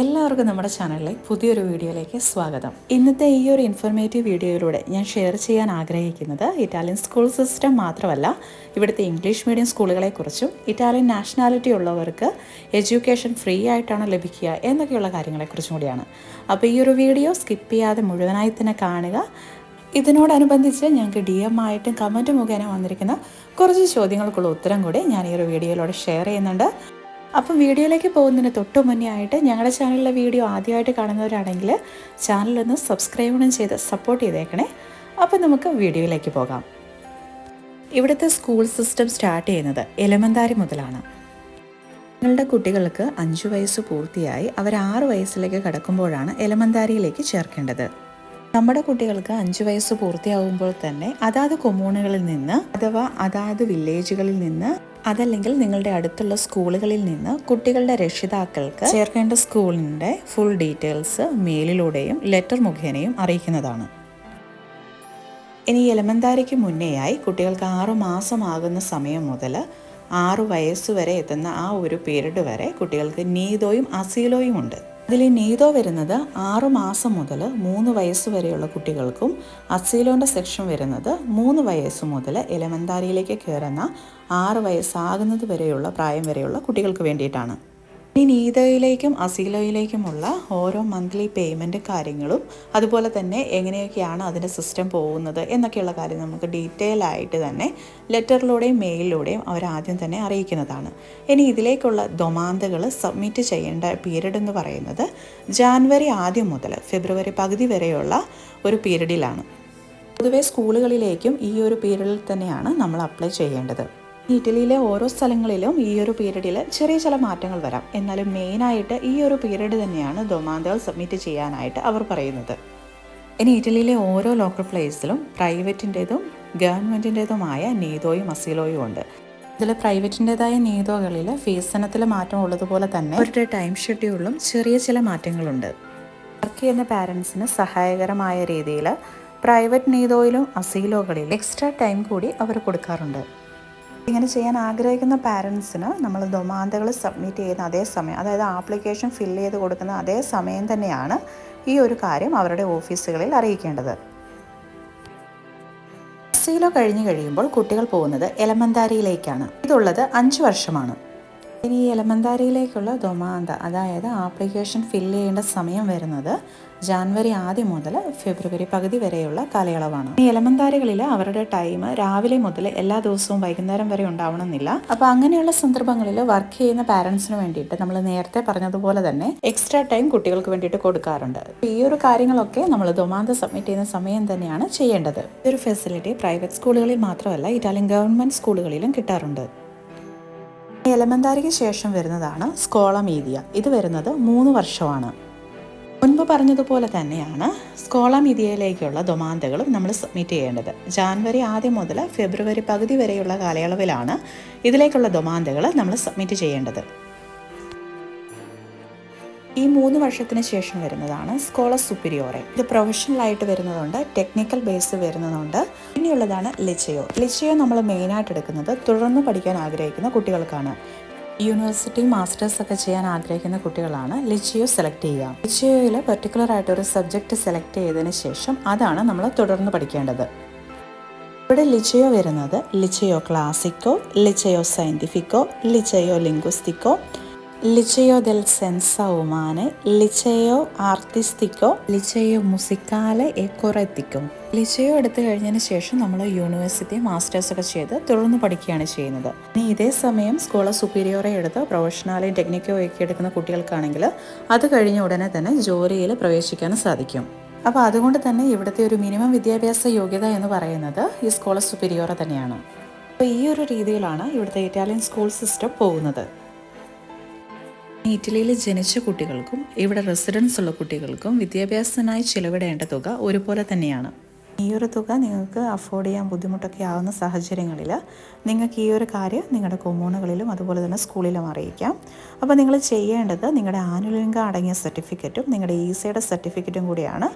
എല്ലാവർക്കും നമ്മുടെ ചാനലിലെ പുതിയൊരു വീഡിയോയിലേക്ക് സ്വാഗതം. ഇന്നത്തെ ഈ ഒരു ഇൻഫോർമേറ്റീവ് വീഡിയോയിലൂടെ ഞാൻ ഷെയർ ചെയ്യാൻ ആഗ്രഹിക്കുന്നത് ഇറ്റാലിയൻ സ്കൂൾ സിസ്റ്റം മാത്രമല്ല ഇവിടുത്തെ ഇംഗ്ലീഷ് മീഡിയം സ്കൂളുകളെക്കുറിച്ചും ഇറ്റാലിയൻ നാഷണാലിറ്റി ഉള്ളവർക്ക് എഡ്യൂക്കേഷൻ ഫ്രീ ആയിട്ടാണ് ലഭിക്കുക എന്നൊക്കെയുള്ള കാര്യങ്ങളെക്കുറിച്ചും കൂടിയാണ്. അപ്പോൾ ഈ ഒരു വീഡിയോ സ്കിപ്പ് ചെയ്യാതെ മുഴുവനായി തന്നെ കാണുക. ഇതിനോടനുബന്ധിച്ച് ഞങ്ങൾക്ക് ഡി എം ആയിട്ടും കമന്റ് മുഖേന വന്നിരിക്കുന്ന കുറച്ച് ചോദ്യങ്ങൾക്കുള്ള ഉത്തരം കൂടി ഞാൻ ഈ ഒരു വീഡിയോയിലൂടെ ഷെയർ ചെയ്യുന്നുണ്ട്. അപ്പം വീഡിയോയിലേക്ക് പോകുന്നതിന് തൊട്ട് മുന്നേ ആയിട്ട് ഞങ്ങളുടെ ചാനലിലെ വീഡിയോ ആദ്യമായിട്ട് കാണുന്നവരാണെങ്കിൽ ചാനലൊന്ന് സബ്സ്ക്രൈബും ചെയ്ത് സപ്പോർട്ട് ചെയ്തേക്കണേ. അപ്പം നമുക്ക് വീഡിയോയിലേക്ക് പോകാം. ഇവിടുത്തെ സ്കൂൾ സിസ്റ്റം സ്റ്റാർട്ട് ചെയ്യുന്നത് എലമന്താരി മുതലാണ്. നിങ്ങളുടെ കുട്ടികൾക്ക് അഞ്ചു വയസ്സ് പൂർത്തിയായി അവർ ആറ് വയസ്സിലേക്ക് കടക്കുമ്പോഴാണ് എലമന്താരിയിലേക്ക് ചേർക്കേണ്ടത്. നമ്മുടെ കുട്ടികൾക്ക് അഞ്ച് വയസ്സ് പൂർത്തിയാകുമ്പോൾ തന്നെ അതാത് കൊമ്മൂണുകളിൽ നിന്ന് അഥവാ അതാത് വില്ലേജുകളിൽ നിന്ന് അതല്ലെങ്കിൽ നിങ്ങളുടെ അടുത്തുള്ള സ്കൂളുകളിൽ നിന്ന് കുട്ടികളുടെ രക്ഷിതാക്കൾക്ക് ചേർക്കേണ്ട സ്കൂളിന്റെ ഫുൾ ഡീറ്റെയിൽസ് മെയിലിലൂടെയും ലെറ്റർ മുഖേനയും അറിയിക്കുന്നതാണ്. ഇനി എലമന്താരിക്ക് മുന്നേയായി കുട്ടികൾക്ക് ആറു മാസമാകുന്ന സമയം മുതൽ ആറു വരെ എത്തുന്ന ആ ഒരു പീരീഡ് വരെ കുട്ടികൾക്ക് നീതോയും അസീലോയും ഉണ്ട്. അതിൽ നീതോ വരുന്നത് ആറു മാസം മുതൽ മൂന്ന് വയസ്സ് വരെയുള്ള കുട്ടികൾക്കും അസീലോന്റെ സെക്ഷൻ വരുന്നത് മൂന്ന് വയസ്സ് മുതൽ എലമെന്താരിയിലേക്ക് കയറുന്ന ആറ് വയസ്സാകുന്നത് വരെയുള്ള പ്രായം വരെയുള്ള കുട്ടികൾക്ക് വേണ്ടിയിട്ടാണ്. ഇനി നീതയിലേക്കും അസീലോയിലേക്കുമുള്ള ഓരോ മന്ത്ലി പേയ്മെന്റ് കാര്യങ്ങളും അതുപോലെ തന്നെ എങ്ങനെയൊക്കെയാണ് അതിന്റെ സിസ്റ്റം പോകുന്നത് എന്നൊക്കെയുള്ള കാര്യം നമുക്ക് ഡീറ്റെയിൽ ആയിട്ട് തന്നെ ലെറ്ററിലൂടെയും മെയിലിലൂടെയും അവർ ആദ്യം തന്നെ അറിയിക്കുന്നതാണ്. ഇനി ഇതിലേക്കുള്ള ദൊമാന്തകൾ സബ്മിറ്റ് ചെയ്യേണ്ട പീരീഡ് എന്ന് പറയുന്നത് ജാനുവരി ആദ്യം മുതൽ ഫെബ്രുവരി പകുതി വരെയുള്ള ഒരു പീരീഡിലാണ് പൊതുവേ സ്കൂളുകളിലേക്കും ഈ ഒരു പീരീഡിൽ തന്നെയാണ് നമ്മൾ അപ്ലൈ ചെയ്യേണ്ടത്. ഇറ്റലിയിലെ ഓരോ സ്ഥലങ്ങളിലും ഈ ഒരു പീരീഡിൽ ചെറിയ ചില മാറ്റങ്ങൾ വരാം. എന്നാലും മെയിനായിട്ട് ഈ ഒരു പീരീഡ് തന്നെയാണ് ദൊമാന്തകൾ സബ്മിറ്റ് ചെയ്യാനായിട്ട് അവർ പറയുന്നത്. ഇനി ഇറ്റലിയിലെ ഓരോ ലോക്കൽ പ്ലേസിലും പ്രൈവറ്റിന്റെതും ഗവൺമെന്റിന്റെതുമായ നീതോയും അസീലോയും ഉണ്ട്. ഇതിൽ പ്രൈവറ്റിന്റെതായ നീതോകളിൽ ഫീസനത്തിൽ മാറ്റം ഉള്ളതുപോലെ തന്നെ അവരുടെ ടൈം ഷെഡ്യൂളിലും ചെറിയ ചില മാറ്റങ്ങളുണ്ട്. വർക്ക് ചെയ്യുന്ന പാരൻസിന് സഹായകരമായ രീതിയിൽ പ്രൈവറ്റ് നീതോയിലും അസീലോകളിലും എക്സ്ട്രാ ടൈം കൂടി അവർ കൊടുക്കാറുണ്ട്. ഇങ്ങനെ ചെയ്യാൻ ആഗ്രഹിക്കുന്ന പാരൻസിന് നമ്മൾ ദൊമാന്തകൾ സബ്മിറ്റ് ചെയ്യുന്ന അതേ സമയം അതായത് ആപ്ലിക്കേഷൻ ഫില്ല് ചെയ്ത് കൊടുക്കുന്ന അതേ സമയം തന്നെയാണ് ഈ ഒരു കാര്യം അവരുടെ ഓഫീസുകളിൽ അറിയിക്കേണ്ടത്. സീലോ കഴിഞ്ഞു കഴിയുമ്പോൾ കുട്ടികൾ പോകുന്നത് എലമന്താരിയിലേക്കാണ് ഇതുള്ളത് അഞ്ച് വർഷമാണ്. ഇനി ഈ എലമന്താരിയിലേക്കുള്ള ദൊമാന്ത അതായത് ആപ്ലിക്കേഷൻ ഫില്ല് ചെയ്യേണ്ട സമയം വരുന്നത് ജാനുവരി ആദ്യം മുതൽ ഫെബ്രുവരി പകുതി വരെയുള്ള കാലയളവാണ്. ഈ എലമന്താരികളിൽ അവരുടെ ടൈം രാവിലെ മുതൽ എല്ലാ ദിവസവും വൈകുന്നേരം വരെ ഉണ്ടാവണമെന്നില്ല. അപ്പോൾ അങ്ങനെയുള്ള സന്ദർഭങ്ങളിൽ വർക്ക് ചെയ്യുന്ന പാരൻസിന് വേണ്ടിയിട്ട് നമ്മൾ നേരത്തെ പറഞ്ഞതുപോലെ തന്നെ എക്സ്ട്രാ ടൈം കുട്ടികൾക്ക് വേണ്ടിയിട്ട് കൊടുക്കാറുണ്ട്. ഈ ഒരു കാര്യങ്ങളൊക്കെ നമ്മൾ ദൊമാന്ത സബ്മിറ്റ് ചെയ്യുന്ന സമയം തന്നെയാണ് ചെയ്യേണ്ടത്. ഒരു ഫെസിലിറ്റി പ്രൈവറ്റ് സ്കൂളുകളിൽ മാത്രമല്ല ഇറ്റാലിയൻ ഗവൺമെന്റ് സ്കൂളുകളിലും കിട്ടാറുണ്ട്. എലമെന്താരിക്ക് ശേഷം വരുന്നതാണ് സ്കോള മീഡിയ ഇത് വരുന്നത് മൂന്ന് വർഷമാണ്. മുൻപ് പറഞ്ഞതുപോലെ തന്നെയാണ് സ്കോള മീഡിയയിലേക്കുള്ള ദൊമാന്തകളും നമ്മൾ സബ്മിറ്റ് ചെയ്യേണ്ടത്. ജാനുവരി ആദ്യം മുതൽ ഫെബ്രുവരി പകുതി വരെയുള്ള കാലയളവിലാണ് ഇതിലേക്കുള്ള ദൊമാന്തകൾ നമ്മൾ സബ്മിറ്റ് ചെയ്യേണ്ടത്. ഈ മൂന്ന് വർഷത്തിന് ശേഷം വരുന്നതാണ് സ്കോളർ സുപ്പീരിയോറെ ഇത് പ്രൊഫഷണൽ ആയിട്ട് വരുന്നതുണ്ട് ടെക്നിക്കൽ ബേസ് വരുന്നതുണ്ട്. പിന്നെയുള്ളതാണ് ലിച്ചയോ ലിച്ചയോ നമ്മൾ മെയിനായിട്ട് എടുക്കുന്നത് തുടർന്ന് പഠിക്കാൻ ആഗ്രഹിക്കുന്ന കുട്ടികൾക്കാണ്. യൂണിവേഴ്സിറ്റി മാസ്റ്റേഴ്സ് ഒക്കെ ചെയ്യാൻ ആഗ്രഹിക്കുന്ന കുട്ടികളാണ് ലിച്ചിയോ സെലക്ട് ചെയ്യുക. ലിച്ചിയോയിൽ പെർട്ടിക്കുലർ ആയിട്ട് ഒരു സബ്ജക്റ്റ് സെലക്ട് ചെയ്തതിന് ശേഷം അതാണ് നമ്മൾ തുടർന്ന് പഠിക്കേണ്ടത്. ഇവിടെ ലിച്ചയോ വരുന്നത് ലിച്ചയോ ക്ലാസിക്കോ ലിച്ചയോ സയന്റിഫിക്കോ ലിച്ചയോ ലിംഗ്വിസ്റ്റിക്കോ ലിച്ചയോ ദൽ സെൻസ ഉമാനെ ലിച്ചയോ ആർട്ടിസ്റ്റിക്കോ ലിച്ചയോ മുസിക്കാലെ എക്കോറെത്തിക്കോ ലിച്ചയോ എടുത്തു കഴിഞ്ഞതിന് ശേഷം നമ്മൾ യൂണിവേഴ്സിറ്റി മാസ്റ്റേഴ്സ് ഒക്കെ ചെയ്ത് തുടർന്ന് പഠിക്കുകയാണ് ചെയ്യുന്നത്. ഇനി ഇതേ സമയം സ്കൂള സുപ്പീരിയറെ എടുത്ത് പ്രൊഫഷണലും ടെക്നിക്കോ ഒക്കെ എടുക്കുന്ന കുട്ടികൾക്കാണെങ്കിൽ അത് കഴിഞ്ഞ ഉടനെ തന്നെ ജോലിയിൽ പ്രവേശിക്കാൻ സാധിക്കും. അപ്പോൾ അതുകൊണ്ട് തന്നെ ഇവിടുത്തെ ഒരു മിനിമം വിദ്യാഭ്യാസ യോഗ്യത എന്ന് പറയുന്നത് ഈ സ്കൂള സുപ്പീരിയോറ തന്നെയാണ്. അപ്പോൾ ഈ ഒരു രീതിയിലാണ് ഇവിടുത്തെ ഇറ്റാലിയൻ സ്കൂൾ സിസ്റ്റം പോകുന്നത്. ഇറ്റലിയിൽ ജനിച്ച കുട്ടികൾക്കും ഇവിടെ റെസിഡൻസ് ഉള്ള കുട്ടികൾക്കും വിദ്യാഭ്യാസത്തിനായി ചിലവിടേണ്ട തുക ഒരുപോലെ തന്നെയാണ്. ഈ ഒരു തുക നിങ്ങൾക്ക് അഫോർഡ് ചെയ്യാൻ ബുദ്ധിമുട്ടൊക്കെ ആവുന്ന സാഹചര്യങ്ങളിൽ നിങ്ങൾക്ക് ഈ ഒരു കാര്യം നിങ്ങളുടെ കൊമ്മൂണുകളിലും അതുപോലെ തന്നെ സ്കൂളിലും അറിയിക്കാം. അപ്പോൾ നിങ്ങൾ ചെയ്യേണ്ടത് നിങ്ങളുടെ ആനുവൽ അടങ്ങിയ സർട്ടിഫിക്കറ്റും നിങ്ങളുടെ ഇ സിയുടെ സർട്ടിഫിക്കറ്റും കൂടിയാണ്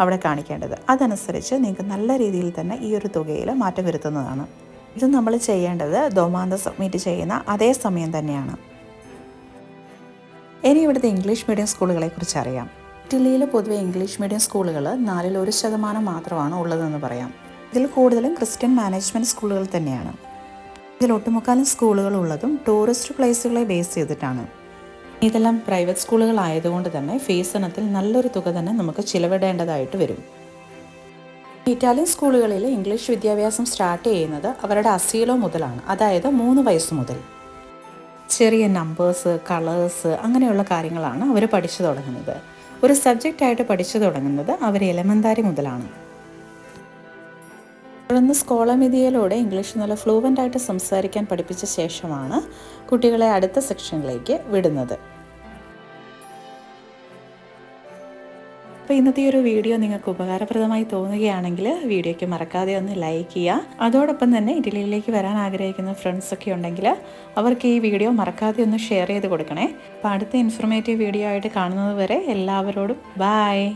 അവിടെ കാണിക്കേണ്ടത്. അതനുസരിച്ച് നിങ്ങൾക്ക് നല്ല രീതിയിൽ തന്നെ ഈ ഒരു തുകയിൽ മാറ്റം വരുത്തുന്നതാണ്. ഇത് നമ്മൾ ചെയ്യേണ്ടത് ദോമാന്ത സബ്മിറ്റ് ചെയ്യുന്ന അതേ സമയം തന്നെയാണ്. ഇനി ഇവിടുത്തെ ഇംഗ്ലീഷ് മീഡിയം സ്കൂളുകളെ കുറിച്ച് അറിയാം. ഇറ്റലിയിൽ പൊതുവെ ഇംഗ്ലീഷ് മീഡിയം സ്കൂളുകൾ നാലിൽ ഒരു ശതമാനം മാത്രമാണ് ഉള്ളതെന്ന് പറയാം. ഇതിൽ കൂടുതലും ക്രിസ്ത്യൻ മാനേജ്മെന്റ് സ്കൂളുകൾ തന്നെയാണ്. ഇതിൽ ഒട്ടുമുക്കാലും സ്കൂളുകൾ ഉള്ളതും ടൂറിസ്റ്റ് പ്ലേസുകളെ ബേസ് ചെയ്തിട്ടാണ്. ഇതെല്ലാം പ്രൈവറ്റ് സ്കൂളുകൾ ആയതുകൊണ്ട് തന്നെ ഫീസ് ഇനത്തിൽ നല്ലൊരു തുക തന്നെ നമുക്ക് ചിലവിടേണ്ടതായിട്ട് വരും. ഇറ്റാലിയൻ സ്കൂളുകളിൽ ഇംഗ്ലീഷ് വിദ്യാഭ്യാസം സ്റ്റാർട്ട് ചെയ്യുന്നത് അവരുടെ അസീലോ മുതലാണ്. അതായത് മൂന്ന് വയസ്സ് മുതൽ. ചെറിയ നമ്പേഴ്സ് കളേഴ്സ് അങ്ങനെയുള്ള കാര്യങ്ങളാണ് അവർ പഠിച്ചു തുടങ്ങുന്നത്. ഒരു സബ്ജക്റ്റായിട്ട് പഠിച്ചു തുടങ്ങുന്നത് അവർ എലമെന്താരി മുതലാണ്. തുടർന്ന് സ്കോളമിതിയിലൂടെ ഇംഗ്ലീഷ് നല്ല ഫ്ലൂവന്റായിട്ട് സംസാരിക്കാൻ പഠിപ്പിച്ച ശേഷമാണ് കുട്ടികളെ അടുത്ത സെക്ഷനിലേക്ക് വിടുന്നത്. അപ്പോൾ ഇന്നത്തെ ഒരു വീഡിയോ നിങ്ങൾക്ക് ഉപകാരപ്രദമായി തോന്നുകയാണെങ്കിൽ വീഡിയോയ്ക്ക് മറക്കാതെ ഒന്ന് ലൈക്ക് ചെയ്യുക. അതോടൊപ്പം തന്നെ ഇറ്റലിയിലേക്ക് വരാൻ ആഗ്രഹിക്കുന്ന ഫ്രണ്ട്സ് ഒക്കെ ഉണ്ടെങ്കിൽ അവർക്ക് ഈ വീഡിയോ മറക്കാതെ ഒന്ന് ഷെയർ ചെയ്ത് കൊടുക്കണേ. അപ്പോൾ അടുത്ത ഇൻഫർമേറ്റീവ് വീഡിയോ ആയിട്ട് കാണുന്നത് വരെ എല്ലാവരോടും ബായ്